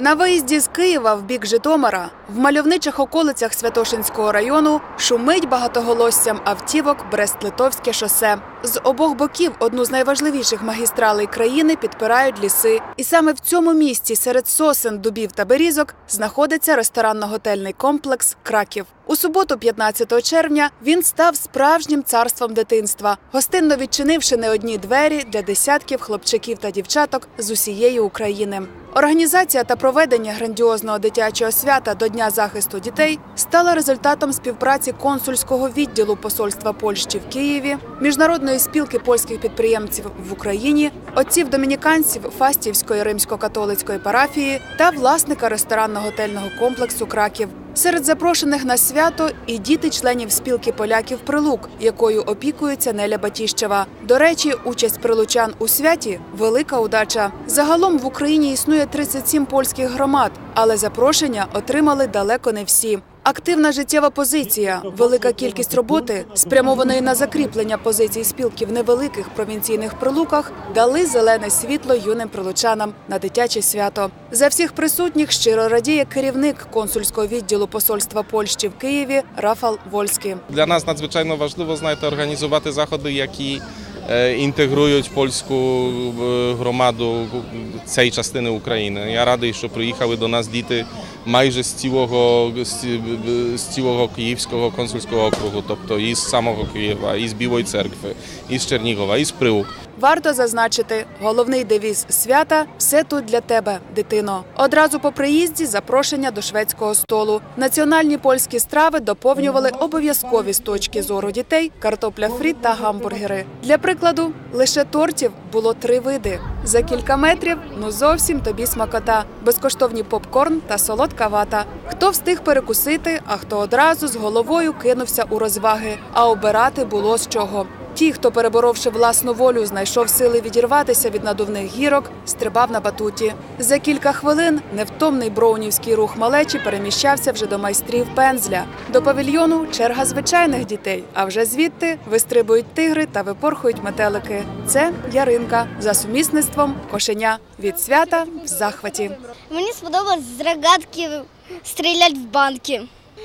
На виїзді з Києва в бік Житомира в мальовничих околицях Святошинського району шумить багатоголоссям автівок Брест-Литовське шосе. З обох боків одну з найважливіших магістралей країни підпирають ліси. І саме в цьому місці серед сосен, дубів та берізок знаходиться ресторанно-готельний комплекс Краків. У суботу, 15 червня, він став справжнім царством дитинства, гостинно відчинивши не одні двері для десятків хлопчиків та дівчаток з усієї України. Організація та проведення грандіозного дитячого свята до Дня захисту дітей стала результатом співпраці консульського відділу посольства Польщі в Києві, міжнародної спілки польських підприємців в Україні, отців домініканців Фастівської римсько-католицької парафії та власника ресторанно-готельного комплексу Краків. Серед запрошених на свято і діти членів спілки поляків Прилук, якою опікується Неля Батіщева. До речі, участь прилучан у святі велика удача. Загалом в Україні існує 37 польських громад, але запрошення отримали далеко не всі. Активна життєва позиція, велика кількість роботи, спрямованої на закріплення позицій спілки в невеликих провінційних прилуках, дали зелене світло юним прилучанам на дитяче свято. За всіх присутніх щиро радіє керівник консульського відділу посольства Польщі в Києві Рафал Вольський. Для нас надзвичайно важливо, знаєте, організувати заходи, які інтегрують польську е, громаду цієї частини України. Я радий, що приїхали до нас діти майже з цілого, з, з цілого Київського консульського округу, тобто і з самого Києва, і з Білої церкви, і з Чернігова, і з Прилук. Варто зазначити, головний девіз свята все тут для тебе, дитино. Одразу по приїзді запрошення до шведського столу. Національні польські страви доповнювали обов'язкові з точки зору дітей картопля фрі та гамбургери. Для прикладу, лише тортів було три види. За кілька метрів ну зовсім тобі смакота, безкоштовні попкорн та солодка вата. Хто встиг перекусити, а хто одразу з головою кинувся у розваги, а обирати було з чого. Ті, хто, переборовши власну волю, знайшов сили відірватися від надувних гірок, стрибав на батуті. За кілька хвилин невтомний броунівський рух малечі переміщався вже до майстрів пензля. До павільйону черга звичайних дітей, а вже звідти вистрибують тигри та випорхують метелики. Це яринка за сумісництвом кошеня від свята в захваті. Мені сподобалось з рогатки стріляти в банки.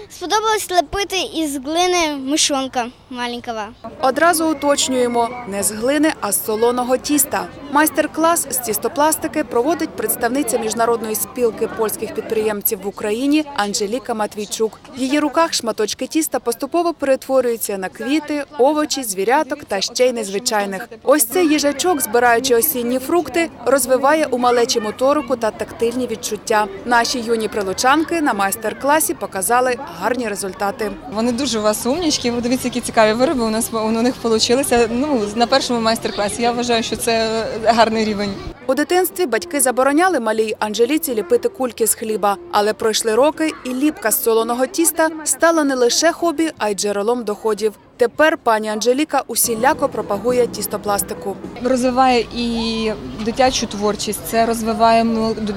Сподобалось лепити із глини мишонка маленького. Одразу уточнюємо не з глини, а з солоного тіста. Майстер-клас з тістопластики проводить представниця міжнародної спілки польських підприємців в Україні Анжеліка Матвійчук. В її руках шматочки тіста поступово перетворюються на квіти, овочі, звіряток та ще й незвичайних. Ось цей їжачок, збираючи осінні фрукти, розвиває у малечі моторику та тактильні відчуття. Наші юні прилучанки на майстер-класі показали гарні результати. Вони дуже у вас умнічки. Ви дивіться, які цікаві вироби у нас у них вийшли. Ну на першому майстер-класі. Я вважаю, що це гарний рівень. У дитинстві батьки забороняли малій Анжеліці ліпити кульки з хліба, але пройшли роки, і ліпка з солоного тіста стала не лише хобі, а й джерелом доходів. Тепер пані Анжеліка усіляко пропагує тістопластику. Розвиває і дитячу творчість, це розвиває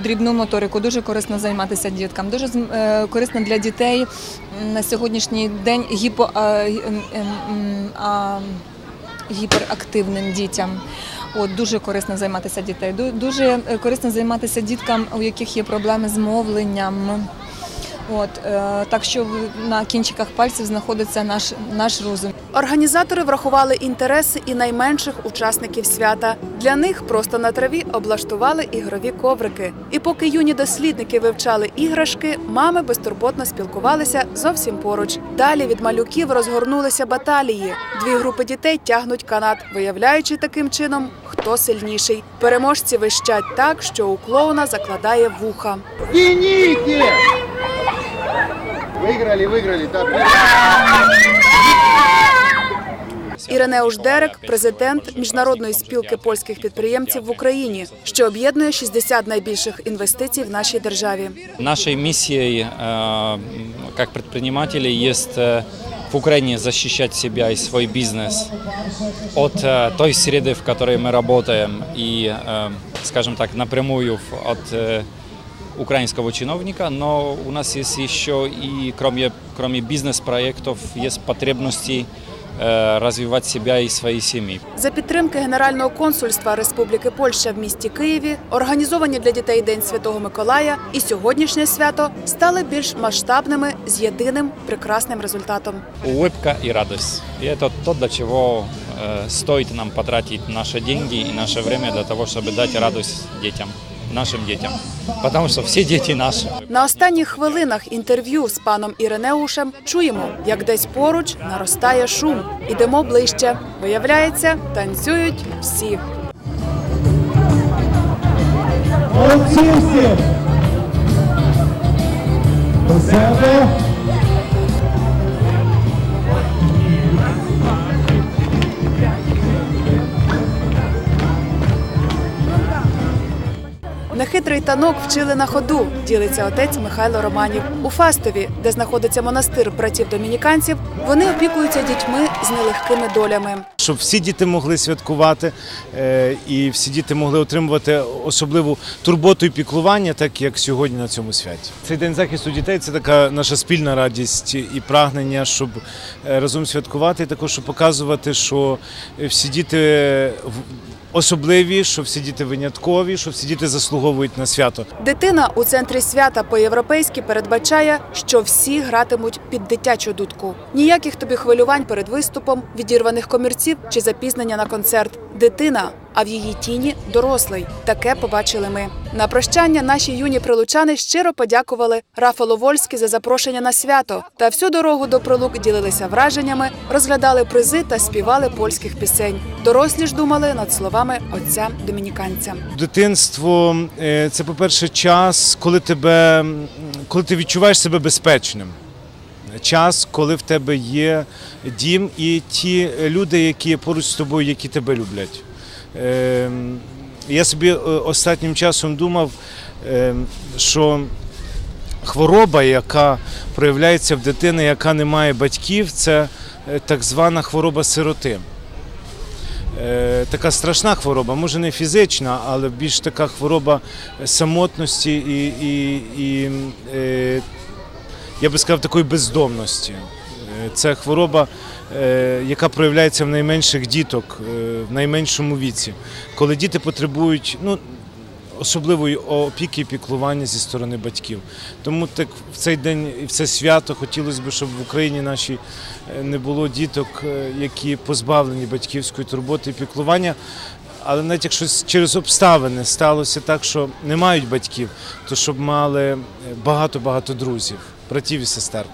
дрібну моторику. Дуже корисно займатися діткам. Дуже е, корисно для дітей на сьогоднішній день гіпо, м, ем, м, а, гіперактивним дітям. От дуже корисно займатися дітей. Ду- Дуже е, корисно займатися діткам, у яких є проблеми з мовленням. От е, так що в- на кінчиках пальців знаходиться наш наш розум. Організатори врахували інтереси і найменших учасників свята. Для них просто на траві облаштували ігрові коврики. І поки юні дослідники вивчали іграшки, мами безтурботно спілкувалися зовсім поруч. Далі від малюків розгорнулися баталії. Дві групи дітей тягнуть канат, виявляючи таким чином, хто сильніший. Переможці вищать так, що у клоуна закладає вуха. Тяните! Выиграли, выиграли, да. Іринеуш Дерек, президент міжнародної спілки польських підприємців в Україні, що об'єднує 60 найбільших інвестицій в нашій державі. Нашей миссией э, как предпринимателей есть э, в Украине защищать себя и свой бизнес от э, той среды, в которой мы работаем, и, э, скажем так, напрямую в- от э, украинского чиновника, но у нас есть еще и кроме, кроме бизнес-проектов есть потребности э, развивать себя и свои семьи. За підтримки Генерального консульства Республіки Польща в місті Києві організовані для дітей День Святого Миколая і сьогоднішнє свято стали більш масштабними з єдиним прекрасним результатом. Улыбка и радость. И это то, для чего э, стоит нам потратить наши деньги и наше время для того, чтобы дать радость детям, нашим дітям, Потому що всі діти наші. На останніх хвилинах інтерв'ю з паном Іринеушем чуємо, як десь поруч наростає шум. Ідемо ближче. Виявляється, танцюють всі. Молодці всі! До себе. Нехитрий танок вчили на ходу, ділиться отець Михайло Романів. У Фастові, де знаходиться монастир братів домініканців, вони опікуються дітьми з нелегкими долями. Щоб всі діти могли святкувати е, і всі діти могли отримувати особливу турботу і піклування, так як сьогодні на цьому святі. Цей день захисту дітей це така наша спільна радість і прагнення, щоб е, разом святкувати, і також щоб показувати, що всі діти в- особливі, що всі діти виняткові, що всі діти заслуговують на свято. Дитина у центрі свята по-європейськи передбачає, що всі гратимуть під дитячу дудку. Ніяких тобі хвилювань перед виступом, відірваних комірців чи запізнення на концерт. Дитина, а в її тіні дорослий. Таке побачили ми. На прощання наші юні прилучани щиро подякували Рафалу Вольськи за запрошення на свято. Та всю дорогу до прилук ділилися враженнями, розглядали призи та співали польських пісень. Дорослі ж думали над словами отця домініканця. Дитинство е, це, по-перше, час, коли тебе коли ти відчуваєш себе безпечним. Час, коли в тебе є дім і ті люди, які поруч з тобою, які тебе люблять. Ем, Я собі е, останнім часом думав, ем, що хвороба, яка проявляється в дитини, яка не має батьків, це е, так звана хвороба сироти. Е, така страшна хвороба, може не фізична, але більш така хвороба самотності і, і, і я би сказав, такої бездомності. Е, Це хвороба, е, яка проявляється в найменших діток, е, в найменшому віці, коли діти потребують ну, особливої опіки і піклування зі сторони батьків. Тому так в цей день і в це свято хотілося б, щоб в Україні нашій не було діток, які позбавлені батьківської турботи і піклування. Але навіть якщо через обставини сталося так, що не мають батьків, то щоб мали багато-багато друзів, братів і сестер.